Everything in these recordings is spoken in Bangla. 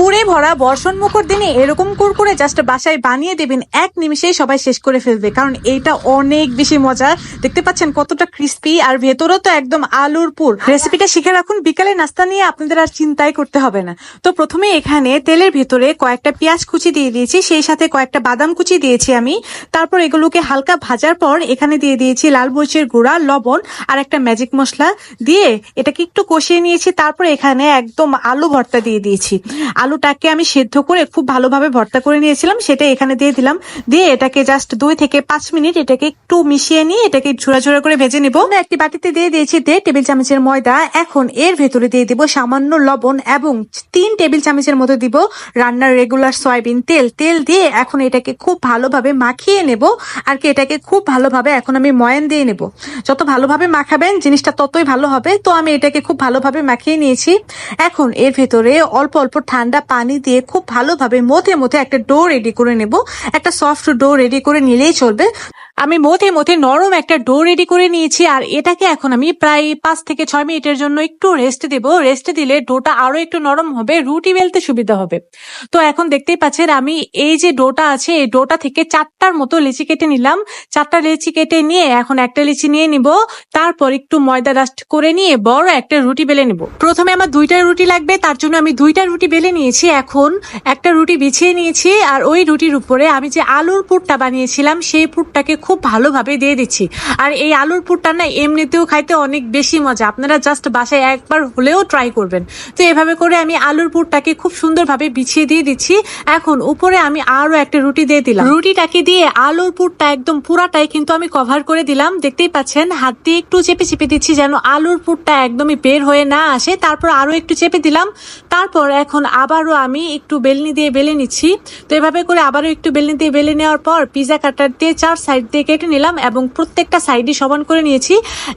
পুরে ভরা বর্ষণ মুখর দিনে এরকম কুরকুরে জাস্ট বাসায় বানিয়ে দেবেন, এক নিমিষেই সবাই শেষ করে ফেলবে। কারণ এইটা অনেক বেশি মজা। দেখতে পাচ্ছেন কতটা ক্রিস্পি আর ভেতরও তো একদম আলুর পুর। রেসিপিটা শিখে রাখুন, বিকালে নাস্তা নিয়ে আপনাদের আর চিন্তাই করতে হবে না। তো প্রথমে এখানে তেলের ভেতরে কয়েকটা পেঁয়াজ কুচি দিয়ে দিয়েছি, সেই সাথে কয়েকটা বাদাম কুচি দিয়েছি আমি। তারপর এগুলোকে হালকা ভাজার পর এখানে দিয়ে দিয়েছি লাল মরিচের গুঁড়া, লবণ আর একটা ম্যাজিক মশলা। দিয়ে এটাকে একটু কষিয়ে নিয়েছি, তারপর এখানে একদম আলু ভর্তা দিয়ে দিয়েছি। আলুটাকে আমি সেদ্ধ করে খুব ভালোভাবে ভর্তা করে নিয়েছিলাম, সেটা এখানে দিয়ে দিলাম। দিয়ে এটাকে জাস্ট দুই থেকে পাঁচ মিনিট এটাকে একটু মিশিয়ে নিয়ে এটাকে ঝুরা ঝুরা করে ভেজে নিব। একটি বাটিতে দিয়ে দিয়েছি দেড় টেবিল চামচের ময়দা। এখন এর ভেতরে দিয়ে দিব সামান্য লবণ এবং তিন টেবিল চামচের মতো দিব রান্নার রেগুলার সয়াবিন তেল। তেল দিয়ে এখন এটাকে খুব ভালোভাবে মাখিয়ে নেব আর কি এটাকে খুব ভালোভাবে এখন আমি ময়ান দিয়ে নেব। যত ভালোভাবে মাখাবেন জিনিসটা ততই ভালো হবে। তো আমি এটাকে খুব ভালোভাবে মাখিয়ে নিয়েছি। এখন এর ভেতরে অল্প অল্প ঠান্ডা পানি দিয়ে খুব ভালোভাবে মধ্যে মধ্যে একটা ডো রেডি করে নেব। একটা সফট ডো রেডি করে নিলেই চলবে। আমি মধ্যে মধ্যে নরম একটা ডো রেডি করে নিয়েছি আর এটাকে এখন আমি প্রায় পাঁচ থেকে ছয় মিনিটের জন্য একটু রেস্ট দেব। রেস্ট দিলে ডোটা আরও একটু নরম হবে, রুটি বেলতে সুবিধা হবে। তো এখন দেখতেই পাচ্ছেন আমি এই যে ডোটা আছে, এই ডোটা থেকে চারটার মতো লিচি কেটে নিলাম। চারটা লিচি কেটে নিয়ে এখন একটা লিচি নিয়ে নিব। তারপর একটু ময়দা ডাস্ট করে নিয়ে বড় একটা রুটি বেলে নিব। প্রথমে আমার দুইটা রুটি লাগবে, তার জন্য আমি দুইটা রুটি বেলে নিয়েছি। এখন একটা রুটি বিছিয়ে নিয়েছি আর ওই রুটির উপরে আমি যে আলুর পুরটা বানিয়েছিলাম, সেই পুরটাকে খুব ভালোভাবে দিয়ে দিচ্ছি। আর এই আলুর পুরটা না এমনিতেও খাইতে অনেক বেশি মজা। আপনারা জাস্ট বাসায় একবার হলেও ট্রাই করবেন। তো এভাবে করে আমি আলুর পুরটাকে খুব সুন্দরভাবে বিছিয়ে দিয়ে দিচ্ছি। এখন উপরে আমি আরও একটা রুটি দিয়ে দিলাম। রুটিটাকে দিয়ে আলুর পুরটা একদম পুরাটাই কিন্তু আমি কভার করে দিলাম। দেখতেই পাচ্ছেন, হাত দিয়ে একটু চেপে চেপে দিচ্ছি যেন আলুর পুরটা একদমই বের হয়ে না আসে। তারপর আরও একটু চেপে দিলাম। তারপর এখন আবারও আমি একটু বেলনি দিয়ে বেলে নিচ্ছি। তো এভাবে করে আবারও একটু বেলনি দিয়ে বেলে নেওয়ার পর পিজা কাটার দিয়ে চার সাইড দিয়ে কেটে নিলাম এবং প্রত্যেকটা সাইডই সমান করে নিয়েছি।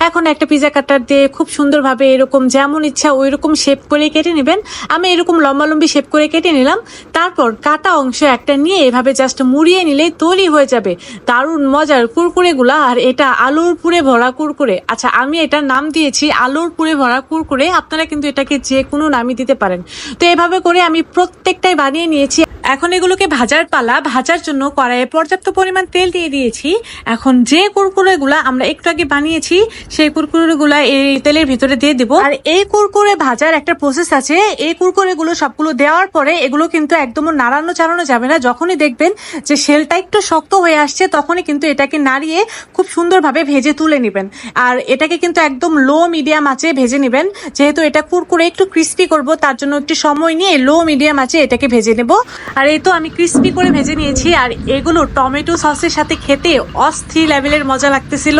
এখন একটা পিজা কাটার দিয়ে খুব সুন্দরভাবে এরকম যেমন ইচ্ছা ওই রকম শেপ করে কেটে নেবেন। আমি এরকম লম্বালম্বি শেপ করে কেটে নিলাম। তারপর কাটা অংশ একটা নিয়ে এভাবে জাস্ট মুড়িয়ে নিলেই তৈরি হয়ে যাবে। দারুণ মজার কুরকুরে গুলা আর এটা আলুর পুরে ভরা কুরকুরে। আচ্ছা আমি এটার নাম দিয়েছি আলুর পুরে ভরা কুরকুরে। আপনারা কিন্তু এটাকে যে কোনো নামই দিতে পারেন। তো এভাবে করে আমি প্রত্যেকটাই বানিয়ে নিয়েছি। এখন এগুলোকে ভাজার পালা, ভাজার জন্য কড়াইয়ে পর্যাপ্ত পরিমাণ তেল দিয়ে দিয়েছি। এখন যে কুরকুরে গুলা আমরা একটু আগে বানিয়েছি, সেই কুরকুরে গুলা এই তেলের ভিতরে দিয়ে দিব। আর এই কুরকুরে ভাজার একটা প্রসেস আছে। এই কুরকুরে গুলো সবগুলো দেওয়ার পরে এগুলো কিন্তু একদম নাড়ানো চাড়ানো যাবে না। যখনই দেখবেন যে শেলটা একটু শক্ত হয়ে আসছে, তখনই কিন্তু এটাকে নাড়িয়ে খুব সুন্দরভাবে ভেজে তুলে নেবেন। আর এটাকে কিন্তু একদম লো মিডিয়াম আছে ভেজে নেবেন। যেহেতু এটা কুরকুরে একটু ক্রিস্পি করব, তার জন্য একটু সময় নিয়ে লো মিডিয়াম আছে এটাকে ভেজে নেব। আর এই তো আমি ক্রিস্পি করে ভেজে নিয়েছি, আর এগুলো টমেটো সসের সাথে খেতে অস্থির লেভেলের মজা লাগতেছিল।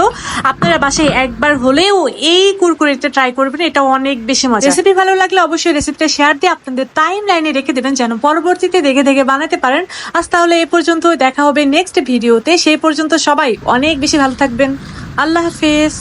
আপনারা বাসায় একবার হলেও এই কুরকুরেটা ট্রাই করবেন, এটা অনেক বেশি মজা। রেসিপি ভালো লাগলে অবশ্যই রেসিপিটা শেয়ার দিয়ে আপনাদের টাইম লাইনে রেখে দেবেন, যেন পরবর্তীতে দেখে দেখে বানাতে পারেন। আজ তাহলে এই পর্যন্ত, দেখা হবে নেক্সট ভিডিওতে সেই পর্যন্ত সবাই অনেক বেশি ভালো থাকবেন। আল্লাহ হাফেজ।